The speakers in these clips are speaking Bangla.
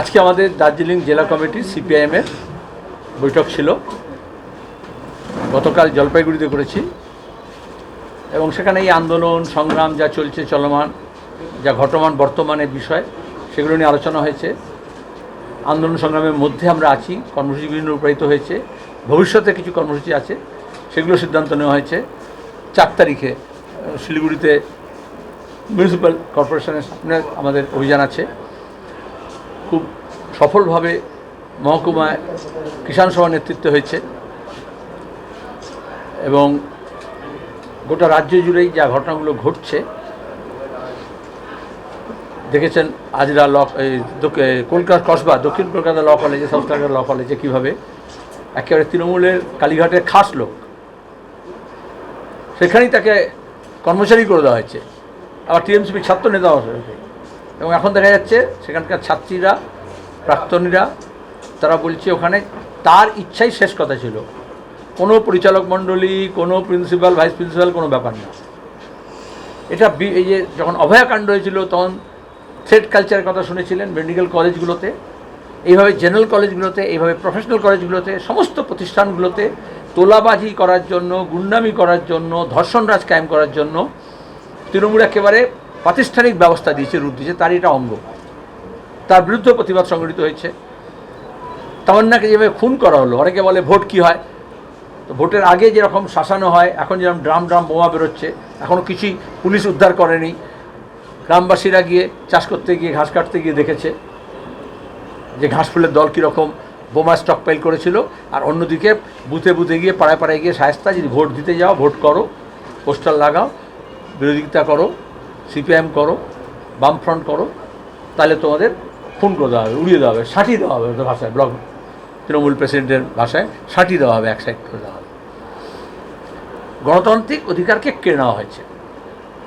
আজকে আমাদের দার্জিলিং জেলা কমিটির সিপিআইএমের বৈঠক ছিল। গতকাল জলপাইগুড়িতে করেছি। এবং সেখানে এই আন্দোলন, সংগ্রাম যা চলছে, চলমান, যা ঘটমান বর্তমানে বিষয়, সেগুলো নিয়ে আলোচনা হয়েছে। আন্দোলন সংগ্রামের মধ্যে আমরা আছি কর্মসূচিগুলি রূপায়িত হয়েছে। ভবিষ্যতে কিছু কর্মসূচি আছে, সেগুলো সিদ্ধান্ত নেওয়া হয়েছে। চার তারিখে, শিলিগুড়িতে মিউনিসিপ্যাল কর্পোরেশনের সামনে আমাদের অভিযান আছে। খুব সফলভাবে মহকুমায় কিষাণ সভা নেতৃত্ব হয়েছে এবং গোটা রাজ্য জুড়েই যা ঘটনাগুলো ঘটছে, দেখেছেন আজরা ল কলকাতা কসবা, দক্ষিণ কলকাতা ল কলেজে, সাউথ কলকাতা ল কলেজে কীভাবে একেবারে তৃণমূলের কালীঘাটের খাস লোক, সেখানেই তাকে কর্মচারী করে দেওয়া হয়েছে। আবার টিএমসিপি ছাত্র নেতা হয়েছে। এবং এখন দেখা যাচ্ছে সেখানকার ছাত্রীরা, প্রাক্তনীরা, তারা বলছে ওখানে তার ইচ্ছাই শেষ কথা ছিল। কোনো পরিচালক মণ্ডলী, কোনো প্রিন্সিপাল, ভাইস প্রিন্সিপাল, কোনো ব্যাপার না। এটা এই যে যখন অভয়াকাণ্ড হয়েছিল, তখন থ্রেড কালচারের কথা শুনেছিলেন মেডিকেল কলেজগুলোতে। এইভাবে জেনারেল কলেজগুলোতে, এইভাবে প্রফেশনাল কলেজগুলোতে, সমস্ত প্রতিষ্ঠানগুলোতে তোলাবাজি করার জন্য, গুন্ডামি করার জন্য ধর্ষণরাজ কায়েম করার জন্য, তৃণমূল একেবারে প্রাতিষ্ঠানিক ব্যবস্থা দিয়েছে, রূপ দিয়েছে তার এটা অঙ্গ। তার বিরুদ্ধে প্রতিবাদ সংগঠিত হয়েছে। তামান্নাকে যেভাবে খুন করা হলো, অনেকে বলে ভোট কি হয়? তো ভোটের আগে যেরকম শাসানো হয়, এখন যেরকম ড্রাম ড্রাম বোমা বেরোচ্ছে এখনও কিছুই পুলিশ উদ্ধার করেনি। গ্রামবাসীরা গিয়ে চাষ করতে গিয়ে, ঘাস কাটতে গিয়ে দেখেছে যে ঘাস ফুলের দল কীরকম বোমা স্টকপাইল করেছিল। আর অন্যদিকে বুথে বুথে গিয়ে পাড়ায় পাড়ায় গিয়ে সায়স্তা যদি ভোট দিতে যাও, ভোট করো পোস্টার লাগাও, বিরোধিতা করো সিপিআইএম করো, বামফ্রন্ট করো, তাহলে তোমাদের খুন করে দেওয়া হবে, উড়িয়ে দেওয়া হবে, সাঁটিয়ে দেওয়া হবে ওদের ভাষায় ব্লক তৃণমূল প্রেসিডেন্টের ভাষায় সাঁটিয়ে দেওয়া হবে, এক সাইড করে দেওয়া হবে। গণতান্ত্রিক অধিকারকে কেড়ে নেওয়া হয়েছে।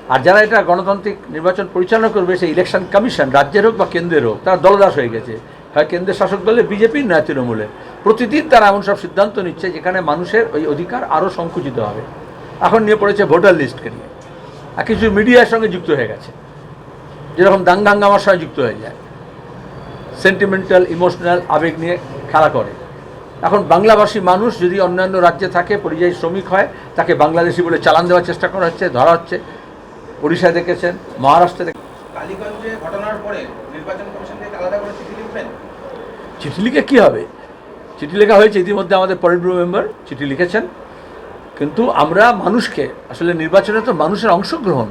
আর যারা এটা গণতান্ত্রিক নির্বাচন পরিচালনা করবে, সেই ইলেকশন কমিশন রাজ্যের হোক বা কেন্দ্রের হোক, তারা দলদাস হয়ে গেছে। হয় কেন্দ্রের শাসক দলে, বিজেপির নয় তৃণমূলে। প্রতিদিন তারা এমন সব সিদ্ধান্ত নিচ্ছে যেখানে মানুষের ওই অধিকার আরও সংকুচিত হবে। এখন নিয়ে পড়েছে ভোটার লিস্টকে নিয়ে। আর কিছু মিডিয়ার সঙ্গে যুক্ত হয়ে গেছে। যেরকম দাঙ্গাঙ্গামার সঙ্গে যুক্ত হয়ে যায়। সেন্টিমেন্টাল ইমোশনাল আবেগ নিয়ে খেলা করে। এখন বাংলাভাষী মানুষ যদি অন্যান্য রাজ্যে থাকে পরিযায়ী শ্রমিক হয় তাকে বাংলাদেশি বলে চালান দেওয়ার চেষ্টা করা হচ্ছে ধরা হচ্ছে। উড়িষ্যায় দেখেছেন মহারাষ্ট্রে দেখেছেন। কালীগঞ্জে ঘটনার পরে নির্বাচন আলাদা করে চিঠি লিখবেন? চিঠি লিখে কী হবে? চিঠি লেখা হয়েছে ইতিমধ্যে আমাদের পলিট ব্যুরো মেম্বার চিঠি লিখেছেন। কিন্তু আমরা মানুষকে আসলে নির্বাচনে তো মানুষের অংশগ্রহণ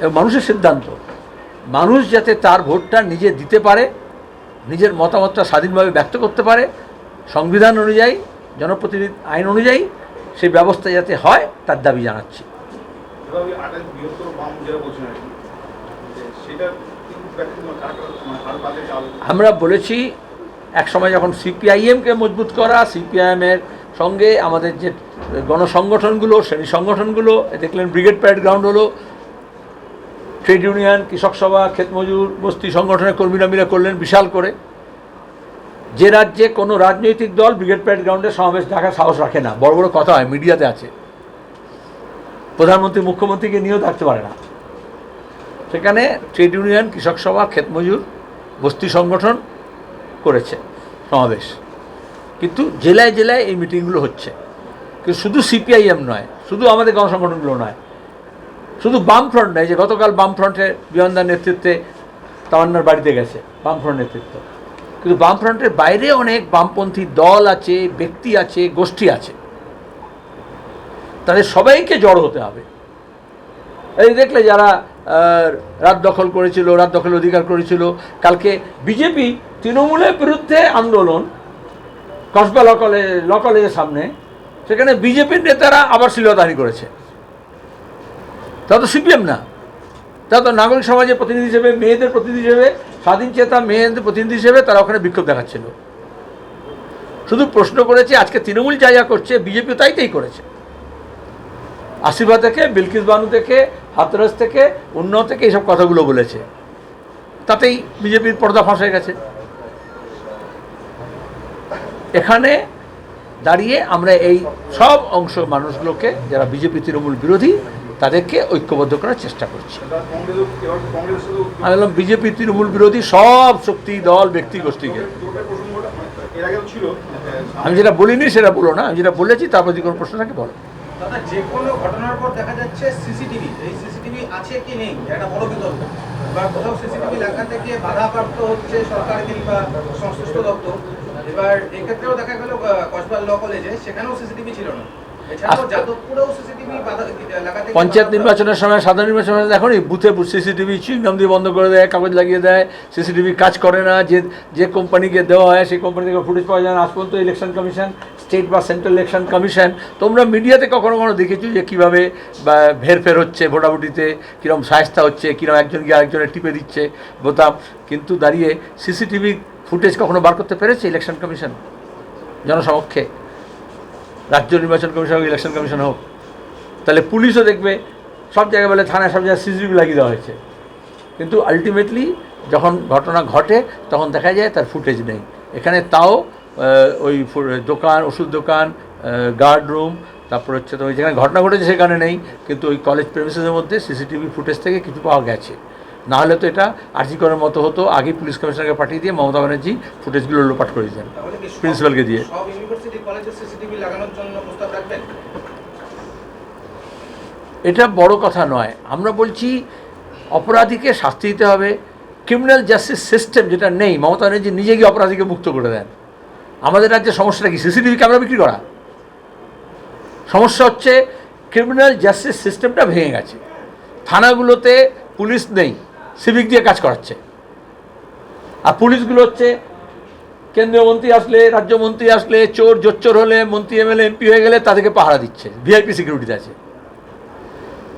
এবং মানুষের সিদ্ধান্ত। মানুষ যাতে তার ভোটটা নিজে দিতে পারে নিজের মতামতটা স্বাধীনভাবে ব্যক্ত করতে পারে সংবিধান অনুযায়ী জনপ্রতিনিধি আইন অনুযায়ী সেই ব্যবস্থা যাতে হয় তার দাবি জানাচ্ছি। মানে আমরা বলেছি এক সময় যখন সিপিআইএমকে মজবুত করা সিপিআইএমের সঙ্গে আমাদের যে গণসংগঠনগুলো, শ্রেণি সংগঠনগুলো দেখলেন ব্রিগেড প্যারেড গ্রাউন্ড হলো, ট্রেড ইউনিয়ন, কৃষক সভা ক্ষেতমজুর বস্তি সংগঠনের কর্মীরা মিলে করলেন বিশাল করে। যে রাজ্যে কোনো রাজনৈতিক দল ব্রিগেড প্যারেড গ্রাউন্ডে সমাবেশ ডাকার সাহস রাখে না, বড় বড় কথা হয়, মিডিয়াতে আছে। প্রধানমন্ত্রী, মুখ্যমন্ত্রীকে নিয়েও থাকতে পারে না। সেখানে ট্রেড ইউনিয়ন, কৃষক সভা ক্ষেতমজুর বস্তি সংগঠন করেছে সমাবেশ। কিন্তু জেলায় জেলায় এই মিটিংগুলো হচ্ছে। কিন্তু শুধু সিপিআইএম নয়, শুধু আমাদের গণসংগঠনগুলো নয়, শুধু বামফ্রন্ট নয় যে গতকাল বামফ্রন্টের বিয়ন্দার নেতৃত্বে তামান্নার বাড়িতে গেছে বামফ্রন্ট নেতৃত্ব। কিন্তু বামফ্রন্টের বাইরে অনেক বামপন্থী দল আছে, ব্যক্তি আছে, গোষ্ঠী আছে। তাদের সবাইকে জড়ো হতে হবে। এই দেখলে যারা রাত দখল করেছিল, রাত দখল অধিকার করেছিল, কালকে বিজেপি তৃণমূলের বিরুদ্ধে আন্দোলন কসবা ল কলেজ ল কলেজের সামনে, সেখানে বিজেপির নেতারা আবার শ্লীলতাহানি করেছে। তা তো সিপিএম না। তা তো নাগরিক সমাজের প্রতিনিধি হিসেবে, মেয়েদের প্রতিনিধি হিসেবে, স্বাধীন চেতা মেয়েদের প্রতিনিধি হিসেবে তারা ওখানে বিক্ষোভ দেখাচ্ছিল। শুধু প্রশ্ন করেছে, আজকে তৃণমূল যা যা করছে, বিজেপি তাই তাই করেছে। আশীর্বাদ থেকে, বিলকিস বানু থেকে হাতরাস থেকে, উন্নয় থেকে এইসব কথাগুলো বলেছে। তাতেই বিজেপির পর্দা ফাঁস হয়ে গেছে। এখানে দাঁড়িয়ে আমরা এই সব অংশ মানুষগুলোকে, যারা বিজেপি তৃণমূল বিরোধী, তাদেরকে ঐক্যবদ্ধ করার চেষ্টা করছি। আমি বললাম, বিজেপি তৃণমূল বিরোধী সব শক্তি, দল, ব্যক্তি, গোষ্ঠীকে। আমি যেটা বলিনি সেটা বলো না, আমি যেটা বলেছি তারপর যদি কোনো প্রশ্ন থাকে বলো। যে কোনো ঘটনার পর দেখা যাচ্ছে এবার এক্ষেত্রেও দেখা গেল কসবা ল কলেজে সেখানেও সিসিটিভি ছিল না। গিয়ে পঞ্চায়েত নির্বাচনের সময় সাধারণ নির্বাচনের সময় দেখো নি বুথে সিসিটিভি চিংডম দিয়ে বন্ধ করে দেয় কাগজ লাগিয়ে দেয় সিসিটিভি কাজ করে না যে যে কোম্পানিকে দেওয়া হয় সেই কোম্পানি থেকে ফুটেজ পাওয়া যায় না। আজ পর্যন্ত ইলেকশন কমিশন স্টেট বা সেন্ট্রাল ইলেকশন কমিশন তোমরা মিডিয়াতে কখনো কখনো দেখেছ যে কীভাবে বা হেরফের হচ্ছে ভোটাভুটিতে কীরকম সায়স্তা হচ্ছে কীরকম একজন গিয়ে আরেকজনের টিপে দিচ্ছে বোতাম। কিন্তু দাঁড়িয়ে সিসিটিভি ফুটেজ কখনো বার করতে পেরেছে ইলেকশন কমিশন? জনসমক্ষে। রাজ্য নির্বাচন কমিশন হোক, ইলেকশন কমিশন হোক। তাহলে পুলিশও দেখবে, সব জায়গায় বলে থানায় সব জায়গায় সিসিটিভি লাগিয়ে দেওয়া হয়েছে। কিন্তু আলটিমেটলি যখন ঘটনা ঘটে, তখন দেখা যায় তার ফুটেজ নেই। এখানে তাও ওই দোকান, ওষুধ দোকান গার্ড রুম তারপর হচ্ছে তো যেখানে ঘটনা ঘটেছে সেখানে নেই। কিন্তু ওই কলেজ প্রেমিসেসের মধ্যে সিসিটিভি ফুটেজ থেকে কিছু পাওয়া গেছে। না হলে তো এটা আর্জি করার মতো হতো আগে পুলিশ কমিশনারকে পাঠিয়ে দিয়ে মমতা ব্যানার্জি ফুটেজগুলো লোপাট করে দিতেন প্রিন্সিপালকে দিয়ে। এটা বড় কথা নয়। আমরা বলছি অপরাধীকে শাস্তি দিতে হবে। ক্রিমিনাল জাস্টিস সিস্টেম যেটা নেই মমতা ব্যানার্জি নিজে গিয়ে অপরাধীকে মুক্ত করে দেন। আমাদের রাজ্যে সমস্যাটা কি? সিসিটিভি ক্যামেরা বিক্রি করা। সমস্যা হচ্ছে ক্রিমিনাল জাস্টিস সিস্টেমটা ভেঙে গেছে। থানাগুলোতে পুলিশ নেই। সিভিক দিয়ে কাজ করাচ্ছে। আর পুলিশগুলো হচ্ছে, কেন্দ্রীয় মন্ত্রী আসলে রাজ্যমন্ত্রী আসলে, চোর, জোচ্চোর হলে, মন্ত্রী, এমএলএ, এমপি হয়ে গেলে তাদেরকে পাহারা দিচ্ছে। ভিআইপি সিকিউরিটিতে আছে।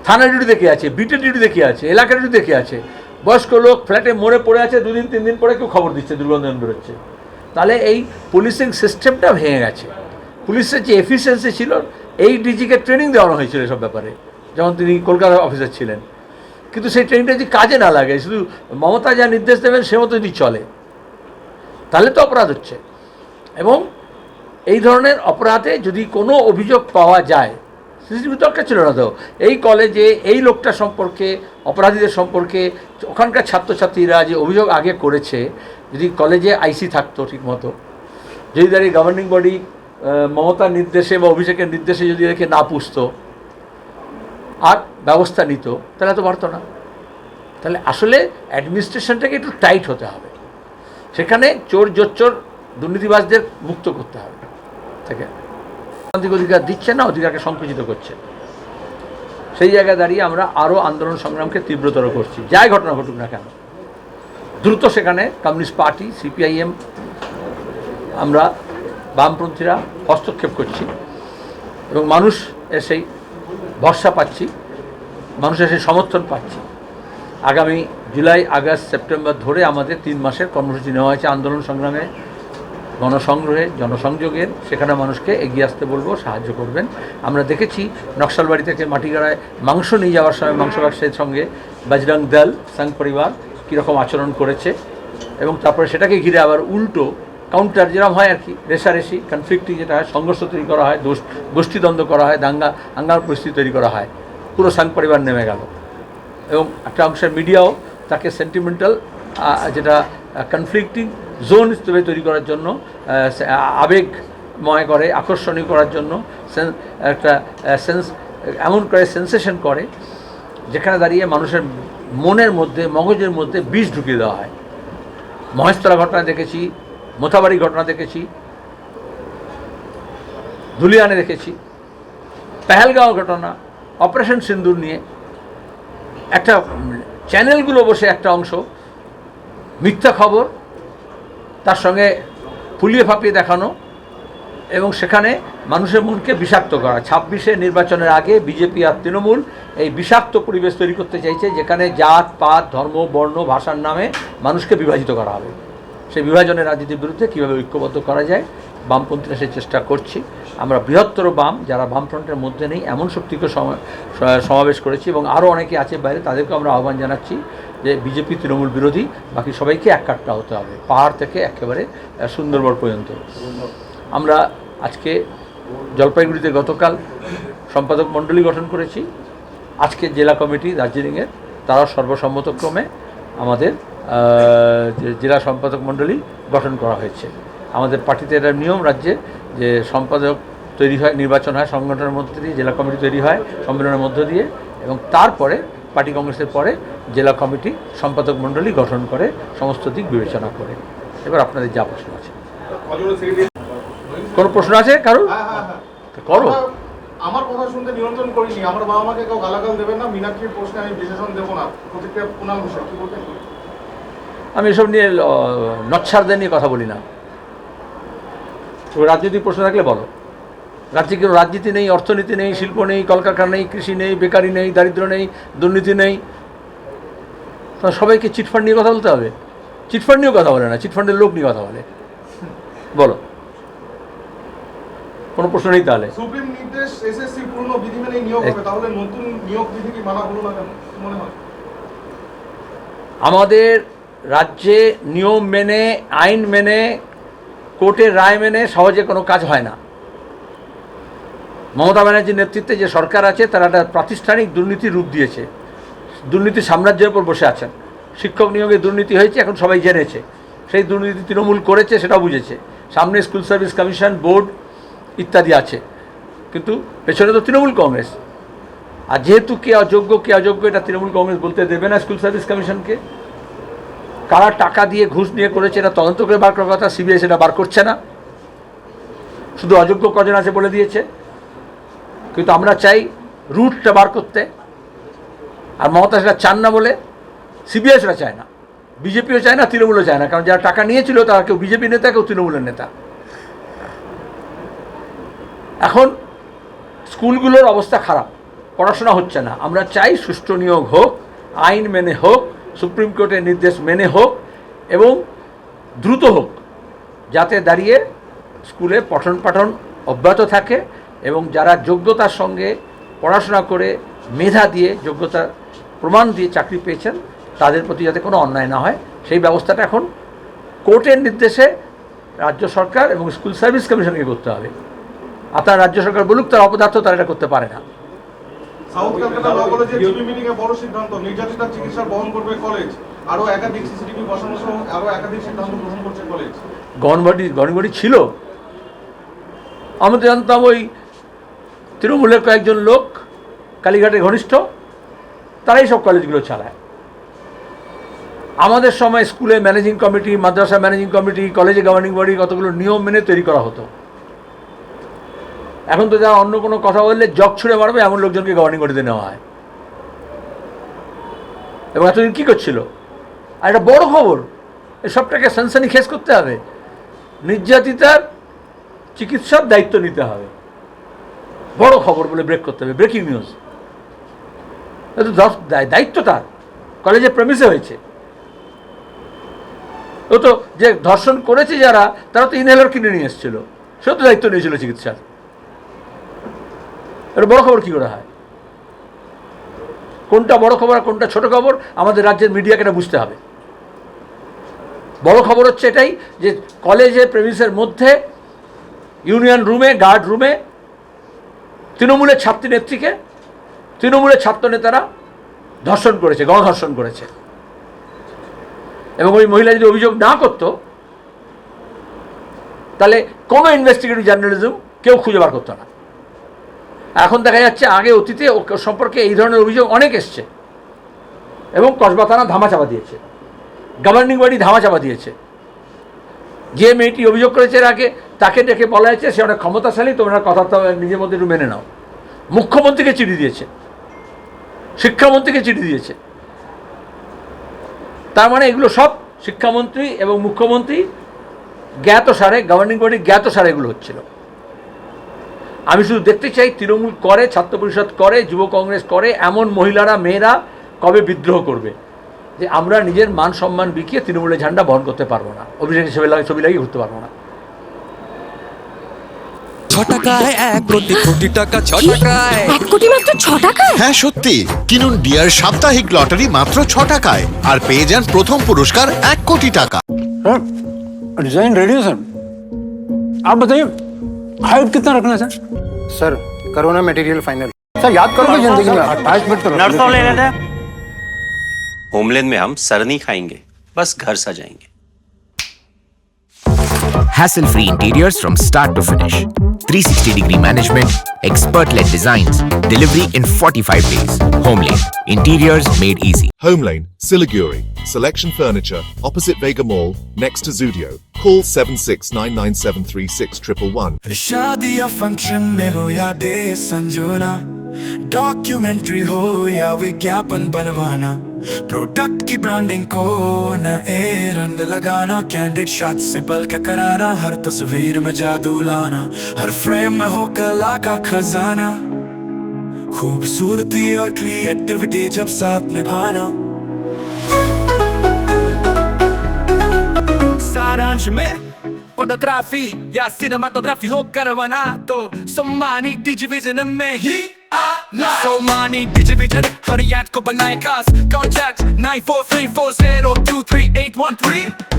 থানা ডিউটি দেখে আছে বিটের ডিউটি দেখে আছে এলাকা ডিউটি দেখে আছে। বয়স্ক লোক ফ্ল্যাটে মরে পড়ে আছে, দুদিন, তিন দিন পরে কেউ খবর দিচ্ছে দুর্গন্ধ বেরোচ্ছে। তাহলে এই পুলিশিং সিস্টেমটা ভেঙে গেছে। পুলিশের যে এফিসিয়েন্সি ছিল, এই ডিজিকে ট্রেনিং দেওয়ানো হয়েছিল এসব ব্যাপারে। যেমন তিনি কলকাতার অফিসার ছিলেন। কিন্তু সেই ট্রেনিংটা যদি কাজে না লাগে শুধু মমতা যা নির্দেশ দেবেন, সে মতো যদি চলে, তাহলে তো অপরাধ হচ্ছে। এবং এই ধরনের অপরাধে যদি কোনো অভিযোগ পাওয়া যায়, সিসিটিভি দরকার ছিল না তো, এই কলেজে এই লোকটা সম্পর্কে, অপরাধীদের সম্পর্কে, ওখানকার ছাত্রছাত্রীরা যে অভিযোগ আগে করেছে, যদি কলেজে আইসি থাকতো ঠিকমতো, যদি দাঁড়িয়ে গভর্নিং বডি মমতার নির্দেশে বা অভিষেকের নির্দেশে যদি রেখে না পুষতো আর ব্যবস্থা নিত, তাহলে তো পারতো না। তাহলে আসলে অ্যাডমিনিস্ট্রেশনটাকে একটু টাইট হতে হবে। সেখানে চোর জোচ্চোর দুর্নীতিবাজদের মুক্ত করতে হবে। থেকে অধিকার দিচ্ছে না, অধিকারকে সংকুচিত করছে। সেই জায়গায় দাঁড়িয়ে আমরা আরও আন্দোলন সংগ্রামকে তীব্রতর করছি। যাই ঘটনা ঘটুক না কেন, দ্রুত সেখানে কমিউনিস্ট পার্টি সিপিআইএম আমরা বামপন্থীরা হস্তক্ষেপ করছি। এবং মানুষ এর সেই ভরসা পাচ্ছি, মানুষের সেই সমর্থন পাচ্ছি। আগামী জুলাই, আগস্ট, সেপ্টেম্বর ধরে আমাদের তিন মাসের কর্মসূচি নেওয়া হয়েছে আন্দোলন সংগ্রামে, গণসংগ্রহে জনসংযোগের সেখানে মানুষকে এগিয়ে আসতে বলব, সাহায্য করবেন। আমরা দেখেছি নকশালবাড়ি থেকে মাটিগাড়ায় মাংস নিয়ে যাওয়ার সময় মাংস ব্যবসায়ীর সঙ্গে বজরং দল সংঘ পরিবার কীরকম আচরণ করেছে, এবং তারপরে সেটাকে ঘিরে আবার উল্টো কাউন্টার যেরকম হয় আর কি রেশারেশি কনফ্লিক্টিং যেটা হয়, সংঘর্ষ তৈরি করা হয়, দোষ, গোষ্ঠীদ্বন্দ্ব করা হয়, দাঙ্গা, দাঙ্গার পরিস্থিতি তৈরি করা হয়, পুরো সংঘ পরিবার নেমে গেল। এবং একটা অংশের মিডিয়াও তাকে সেন্টিমেন্টাল যেটা কনফ্লিক্টিং জোন হিসেবে তৈরি করার জন্য সে- আবেগময় করে, আকর্ষণীয় করার জন্য একটা সেন্স এমন করে সেন্সেশন করে, যেখানে দাঁড়িয়ে মানুষের মনের মধ্যে, মগজের মধ্যে বিষ ঢুকিয়ে দেওয়া হয়। মহেশতলা ঘটনা দেখেছি মোথাবাড়ি ঘটনা দেখেছি, ধুলিয়ানে দেখেছি, পেহেলগাঁও ঘটনা, অপারেশন সিন্দুর নিয়ে একটা চ্যানেলগুলো বসে একটা অংশ, মিথ্যা খবর, তার সঙ্গে ফুলিয়ে ফাঁপিয়ে দেখানো এবং সেখানে মানুষের মনকে বিষাক্ত করা। ছাব্বিশে নির্বাচনের আগে বিজেপি আর তৃণমূল এই বিষাক্ত পরিবেশ তৈরি করতে চাইছে, যেখানে জাত, পাত, ধর্ম, বর্ণ, ভাষার নামে মানুষকে বিভাজিত করা হবে। সেই বিভাজনের রাজনীতির বিরুদ্ধে কীভাবে ঐক্যবদ্ধ করা যায়, বামপন্থীরা সেই চেষ্টা করছি। আমরা বৃহত্তর বাম, যারা বামফ্রন্টের মধ্যে নেই, এমন শক্তিকে সমাবেশ করেছি এবং আরও অনেকে আছে বাইরে তাদেরকে আমরা আহ্বান জানাচ্ছি যে বিজেপি তৃণমূল বিরোধী, বাকি সবাইকে এক কাটটা হতে হবে, পাহাড় থেকে একেবারে সুন্দরবন পর্যন্ত। আমরা আজকে জলপাইগুড়িতে গতকাল সম্পাদক মণ্ডলী গঠন করেছি। আজকে জেলা কমিটি দার্জিলিংয়ের তারা সর্বসম্মতক্রমে আমাদের জেলা সম্পাদক মণ্ডলী গঠন করা হয়েছে। আমাদের পার্টিতে এটা নিয়ম রাজ্যে যে সম্পাদক তৈরি হয় নির্বাচন হয় সংগঠনের মধ্যে দিয়ে জেলা কমিটি তৈরি হয় সম্মেলনের মধ্য দিয়ে এবং তারপরে পার্টি কংগ্রেসের পরে জেলা কমিটি সম্পাদক মণ্ডলী গঠন করে সমস্ত দিক বিবেচনা করে। এবার আপনাদের যা প্রশ্ন আছে। কোনো প্রশ্ন আছে কারোর? হ্যাঁ হ্যাঁ হ্যাঁ। করো। আমার কথা শুনতে নিয়ন্ত্রণ করিনি। আমার বাবা মাকে কেউ গালাগাল দেবেন না। মীনাক্ষীর প্রশ্নে আমি বিশেষণ দেবো না। প্রতিক্রিয়া কুণাল ঘোষের কি বলতেন আমি এসব নিয়ে নচ্ছারদের নিয়ে কথা বলি না। রাজনৈতিক প্রশ্ন থাকলে বলো। রাজ্যে কেউ রাজনীতি নেই অর্থনীতি নেই শিল্প নেই কলকারখানা নেই কৃষি নেই বেকারি নেই দারিদ্র নেই দুর্নীতি নেই। সবাইকে চিটফান্ড নিয়ে কথা বলতে হবে। চিটফান্ড নিয়েও কথা বলে না চিটফান্ডের লোক নিয়ে কথা বলে। বলো। কোনো প্রশ্ন নেই তাহলে? সুপ্রিম নির্দেশ এসএসসি পূর্ণ বিধি মেনে নিয়োগ হবে তাহলে নতুন নিয়োগ বিধি কি মানা হলো না কেন? মনে হয়। আমাদের রাজ্যে নিয়ম মেনে, আইন মেনে কোর্টের রায় মেনে সহজে কোনো কাজ হয় না। মমতা ব্যানার্জির নেতৃত্বে যে সরকার আছে, তারা একটা প্রাতিষ্ঠানিক দুর্নীতির রূপ দিয়েছে। দুর্নীতি সাম্রাজ্যের উপর বসে আছেন। শিক্ষক নিয়োগে দুর্নীতি হয়েছে, এখন সবাই জেনেছে। সেই দুর্নীতি তৃণমূল করেছে, সেটাও বুঝেছে। সামনে স্কুল সার্ভিস কমিশন, বোর্ড ইত্যাদি আছে। কিন্তু পেছনে তো তৃণমূল কংগ্রেস। আর যেহেতু কে অযোগ্য কে অযোগ্য, এটা তৃণমূল কংগ্রেস বলতে দেবে না স্কুল সার্ভিস কমিশনকে। কারা টাকা দিয়ে ঘুষ নিয়ে করেছে এটা তদন্ত করে বার করার কথা, সিবিআই সেটা বার করছে না। শুধু অযোগ্য কজন আছে বলে দিয়েছে। কিন্তু আমরা চাই রুটটা বার করতে। আর মমতা সেটা চান না বলে সিবিআই সেটা চায় না। বিজেপিও চায় না, তৃণমূলও চায় না। কারণ যারা টাকা নিয়েছিল, তারা কেউ বিজেপি নেতা, কেউ তৃণমূলের নেতা। এখন স্কুলগুলোর অবস্থা খারাপ। পড়াশোনা হচ্ছে না। আমরা চাই সুষ্ঠু নিয়োগ হোক, আইন মেনে হোক সুপ্রিম কোর্টের নির্দেশ মেনে হোক এবং দ্রুত হোক, যাতে দাঁড়িয়ে স্কুলে পঠন পাঠন অব্যাহত থাকে এবং যারা যোগ্যতার সঙ্গে পড়াশোনা করে মেধা দিয়ে যোগ্যতার প্রমাণ দিয়ে চাকরি পেয়েছেন, তাদের প্রতি যাতে কোনো অন্যায় না হয়, সেই ব্যবস্থাটা এখন কোর্টের নির্দেশে রাজ্য সরকার এবং স্কুল সার্ভিস কমিশনকে করতে হবে। আপনার রাজ্য সরকার বলুক, তার অপদার্থ, তারা এটা করতে পারে না। সাউথ কলকাতা ল কলেজে জিবি মিটিং এ বড় সিদ্ধান্ত নির্যাতিতার চিকিৎসা বহন করবে কলেজ আরও একাধিক সিসিটিভি বসানো সহ আরও একাধিক সিদ্ধান্ত গ্রহণ করছে কলেজ গণবাড়ি গণবাড়ি ছিল। আমি তো জানতাম ওই তৃণমূলের কয়েকজন লোক কালীঘাটের ঘনিষ্ঠ তারাই সব কলেজগুলো চালায়। আমাদের সময় স্কুলে ম্যানেজিং কমিটি মাদ্রাসা ম্যানেজিং কমিটি কলেজে গভর্নিং বডি কতগুলো নিয়ম মেনে তৈরি করা হতো। এখন তো যারা অন্য কোনো কথা বললে জগ ছুঁড়ে মারবে, এমন লোকজনকে গভর্নিং বডিতে নেওয়া হয়। এবং এতদিন কী করছিল? আর একটা বড় খবর এসবটাকে সানসানি খেস করতে হবে। নির্যাতিতার চিকিৎসার দায়িত্ব নিতে হবে। বড় খবর বলে ব্রেক করতে হবে ব্রেকিং নিউজ দায়িত্ব তার কলেজে প্রেমিসে হয়েছে। ও তো যে ধর্ষণ করেছে যারা, তারা তো ইনহেলার কিনে নিয়ে এসেছিল। সেও তো দায়িত্ব নিয়েছিল চিকিৎসার। এটা বড় খবর কী করে হয়? কোনটা বড় খবর আর কোনটা ছোট খবর আমাদের রাজ্যের মিডিয়াকে এটা বুঝতে হবে। বড় খবর হচ্ছে এটাই যে কলেজে প্রেমিসের মধ্যে, ইউনিয়ন রুমে, গার্ড রুমে, তৃণমূলের ছাত্রী নেত্রীকে, তৃণমূলের ছাত্র নেতারা ধর্ষণ করেছে, গণধর্ষণ করেছে। এবং ওই মহিলা যদি অভিযোগ না করতো, তাহলে কোনো ইনভেস্টিগেটিভ জার্নালিজম কেউ খুঁজে বার করতো না। এখন দেখা যাচ্ছে আগে অতীতে সম্পর্কে এই ধরনের অভিযোগ অনেক এসছে। এবং কসবা থানা ধামাচাপা দিয়েছে। গভর্নিং বডি ধামাচাপা দিয়েছে। যে মেয়েটি অভিযোগ করেছে এর আগে, তাকে ডেকে বলা হয়েছে, সে অনেক ক্ষমতাশালী তোমরা কথা তো নিজের মধ্যে একটু মেনে নাও। মুখ্যমন্ত্রীকে চিঠি দিয়েছে। শিক্ষামন্ত্রীকে চিঠি দিয়েছে। তার মানে এগুলো সব শিক্ষামন্ত্রী এবং মুখ্যমন্ত্রী জ্ঞাত সারে গভর্নিং বডি জ্ঞাত সারে এগুলো হচ্ছিল। আমি শুধু দেখতে চাই তৃণমূল করে ছাত্র পরিষদ করে যুব কংগ্রেস করে এমন মহিলারা মেয়েরা কবে বিদ্রোহ করবে যে আমরা নিজের মান সম্মান বিকিয়ে তৃণমূলের ঝান্ডা বহন করতে পারবো না অভিষেক ছবি লাগে ছবি লাগিয়ে ঘুরতে পারবো না ছ টাকায় এক কোটি কোটি টাকা ছ টাকায় এক কোটি মাত্র ছ টাকায় হ্যাঁ সত্যি কিনুন ডিয়ার সাপ্তাহিক লটারি মাত্র ছ টাকায় আর পেয়ে যান প্রথম পুরস্কার এক कोटी টাকা सर डिजाइन रेडी है सर आप बताइए हाइट कितना रखना है सर सर करो ना मटेरियल फाइनल सर याद करोगे ज़िंदगी में। अट्ठाईस तो नर्सों ले लेते होमलैंड में हम सर नहीं खाएँगे बस घर सजाएँगे। Hassle free interiors from start to finish. 360 degree management, expert led designs, delivery in 45 days. Homelane, interiors made easy. Home Lane, Siliguri. Selection Furniture, opposite Vega Mall, next to Zudio. Call 7699736 documentary हो या विज्ञापन बनवाना प्रोडक्ट की ब्रांडिंग को न रंग लगाना कैंडिड शॉट से पल के कराना हर तस्वीर में जादू लाना हर फ्रेम में हो कला का खजाना खूबसूरती और क्रिएटिविटी जब साथ निभाना सारांश में फोटोग्राफी या सिनेमाटोग्राफी हो करवाना तो सम्मानी डिजिविजन में ही So money, digit vision, hurry at, ko banay kas Contact 9434023813.